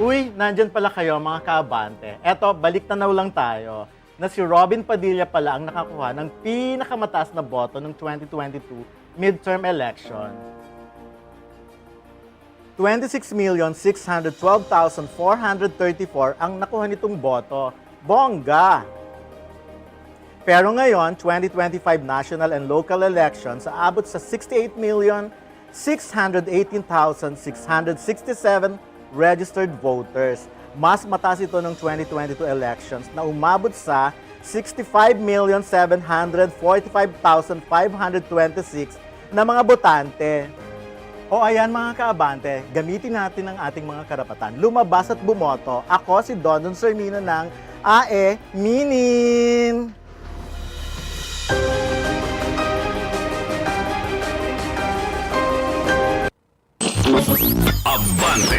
Uy, nandyan pala kayo mga kaabante. Eto, balik tanaw lang tayo na si Robin Padilla pala ang nakakuha ng pinakamataas na boto ng 2022 midterm election. 26,612,434 ang nakuha nitong boto. Bongga! Pero ngayon, 2025 national and local elections aabot sa 68,618,667 registered voters. Mas mataas ito ng 2022 elections na umabot sa 65,745,526 na mga botante. O ayan mga kaabante, gamitin natin ang ating mga karapatan. Lumabas at bumoto. Ako si Dondon Sermino ng AE Minin! Abante,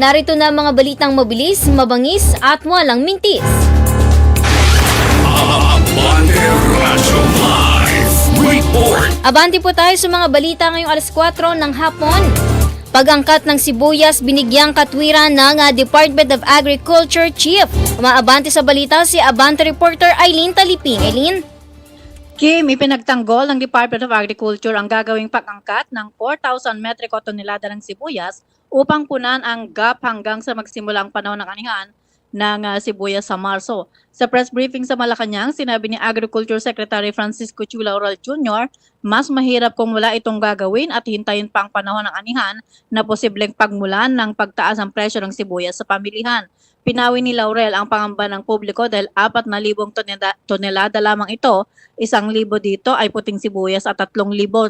Narito na mga balitang mabilis, mabangis at walang mintis. Abante, po tayo sa mga balita ngayong alas 4 ng hapon. Pagangkat ng sibuyas binigyang katwiran ng Department of Agriculture Chief. Umaabante sa balita si Abante reporter Eileen Taliping. Eileen? Kim, ipinagtanggol ng Department of Agriculture ang gagawing pag-angkat ng 4,000 metriko tonelada ng sibuyas upang punan ang gap hanggang sa magsimula ang panahon ng anihan ng ah, sibuyas sa Marso. Sa press briefing sa Malacanang, sinabi ni Agriculture Secretary Francisco Chula Oral Jr., mas mahirap kung wala itong gagawin at hintayin pa ang panahon ng anihan na posibleng pagmulan ng pagtaas ng presyo ng sibuyas sa pamilihan. Pinawi ni Laurel ang pangamba ng publiko dahil 4,000 tonelada, tonelada lamang ito, isang libo dito ay puting sibuyas at 3,000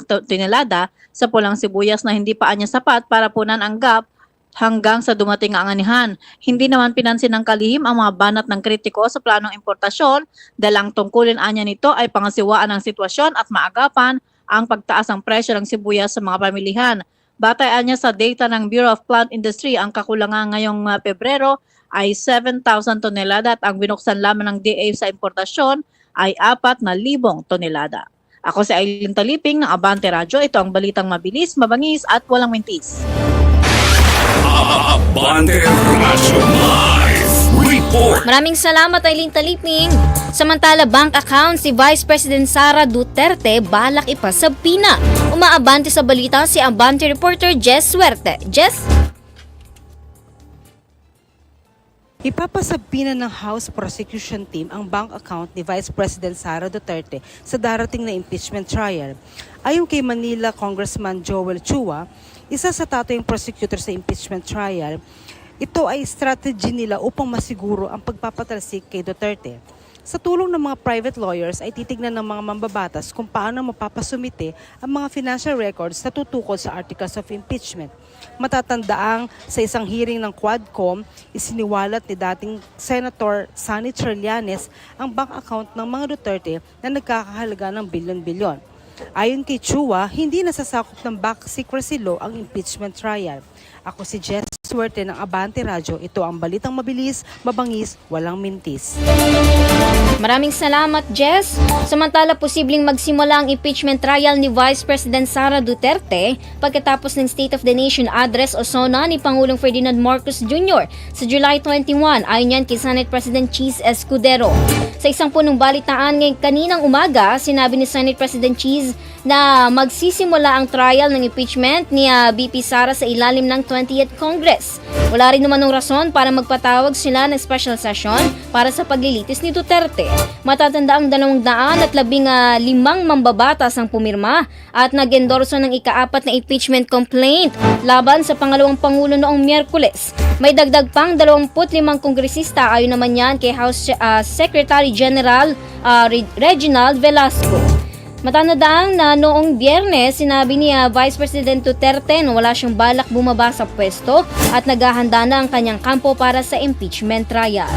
to- tonelada sa pulang sibuyas na hindi pa anya sapat para punan ang gap hanggang sa dumating ang anihan. Hindi naman pinansin ng kalihim ang mga banat ng kritiko sa planong importasyon dahil ang tungkulin anya nito ay pangasiwaan ng sitwasyon at maagapan ang pagtaas ng presyo ng sibuyas sa mga pamilihan. Batayan niya sa data ng Bureau of Plant Industry, ang kakulangan ngayong uh, Pebrero ay 7,000 tonelada at ang binuksan lamang ng DA sa importasyon ay 4,000 tonelada. Ako si Aileen Taliping ng Abante Radyo. Ito ang balitang mabilis, mabangis at walang mintis. Abante, Radyo Live Report. Maraming salamat Eileen Taliping. Samantala, bank account si Vice President Sara Duterte balak ipasabpina. Umaabante sa balita si Abante reporter Jess Suerte. Jess? Ipapasabina ng House Prosecution Team ang bank account ni Vice President Sara Duterte sa darating na impeachment trial. Ayon kay Manila Congressman Joel Chua, isa sa tatoyung prosecutor sa impeachment trial, ito ay strategy nila upang masiguro ang pagpapatalsik kay Duterte. Sa tulong ng mga private lawyers ay titignan ng mga mambabatas kung paano mapapasumite ang mga financial records na tutukol sa articles of impeachment. Matatandaang sa isang hearing ng Quadcom, isiniwalat ni dating Senator Sonny Trillanes ang bank account ng mga Duterte na nagkakahalaga ng bilyon-bilyon. Ayon kay Chua, hindi nasasakop ng back secrecy law ang impeachment trial. Ako si Jess Suerte ng Abante Radyo. Ito ang balitang mabilis, mabangis, walang mintis. Maraming salamat, Jess. Samantala, posibleng magsimula ang impeachment trial ni Vice President Sara Duterte pagkatapos ng State of the Nation address o SONA ni Pangulong Ferdinand Marcos Jr. sa July 21 ayon yan kay Senate President Cheese Escudero. Sa isang punong balitaan ngayong kaninang umaga, sinabi ni Senate President Cheese na magsisimula ang trial ng impeachment ni ah, BP Sara sa ilalim ng 20th Congress. Wala rin naman ng rason para magpatawag sila ng special session para sa paglilitis ni Duterte. Matatanda ang dalawang daan at labing ah, limang mambabatas ang pumirma at nag-endorso ng ikaapat na impeachment complaint laban sa pangalawang pangulo noong Miyerkules. May dagdag pang 25 kongresista ayon naman yan kay House ah, Secretary General Re- Reginald Velasco. Matanadaang na noong biyernes, sinabi ni ah, Vice President Duterte na wala siyang balak bumaba sa pwesto at naghahanda na ang kanyang kampo para sa impeachment trial.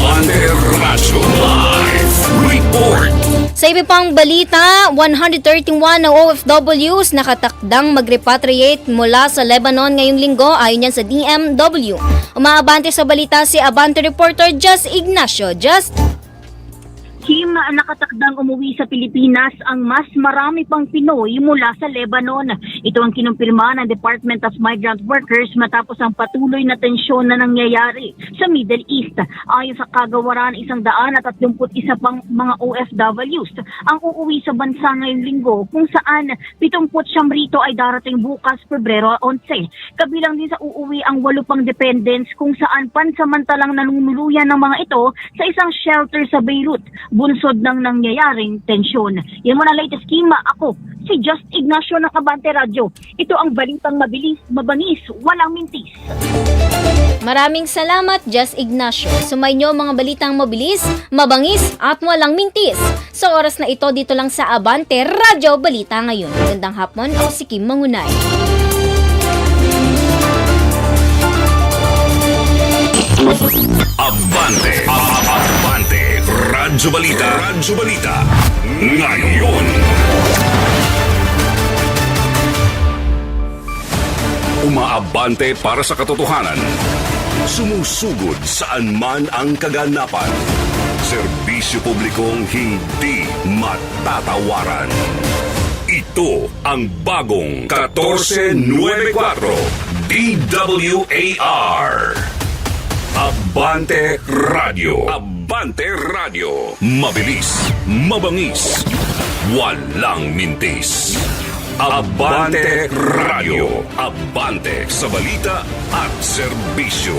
Abante Radyo Live Report. Sa iba pang balita, 131 na OFWs nakatakdang mag-repatriate mula sa Lebanon ngayong linggo ayon yan sa DMW. Umaabante sa balita si Abante reporter Just Ignacio. Just Kim, nakatakdang umuwi sa Pilipinas ang mas marami pang Pinoy mula sa Lebanon. Ito ang kinumpirma ng Department of Migrant Workers matapos ang patuloy na tensyon na nangyayari sa Middle East. Ayon sa kagawaran, isang daan at 31 pang mga OFWs ang uuwi sa bansa ngayong linggo kung saan 70 rito ay darating bukas Pebrero 11. Kabilang din sa uuwi ang walo pang dependents kung saan pansamantalang nanunuluyan ng mga ito sa isang shelter sa Beirut bunsod ng nangyayaring tensyon. Yan muna latest kima. Ako, si Just Ignacio ng Abante Radyo. Ito ang balitang mabilis, mabangis, walang mintis. Maraming salamat, Just Ignacio. Sumainyo mga balitang mabilis, mabangis at walang mintis. Sa oras na ito, dito lang sa Abante Radyo Balita ngayon. Magandang hapon, ako si Kim Mangunay. Abante. Abante. Radyo Balita. Radyo Balita. Ngayon. Umaabante para sa katotohanan. Sumusugod saan man ang kaganapan. Serbisyo publikong hindi matatawaran. Ito ang bagong 1494 DWAR. Abante Radio. Abante Radio. Mabilis, mabangis, walang mintis. Abante Radio. Abante sa balita at serbisyo.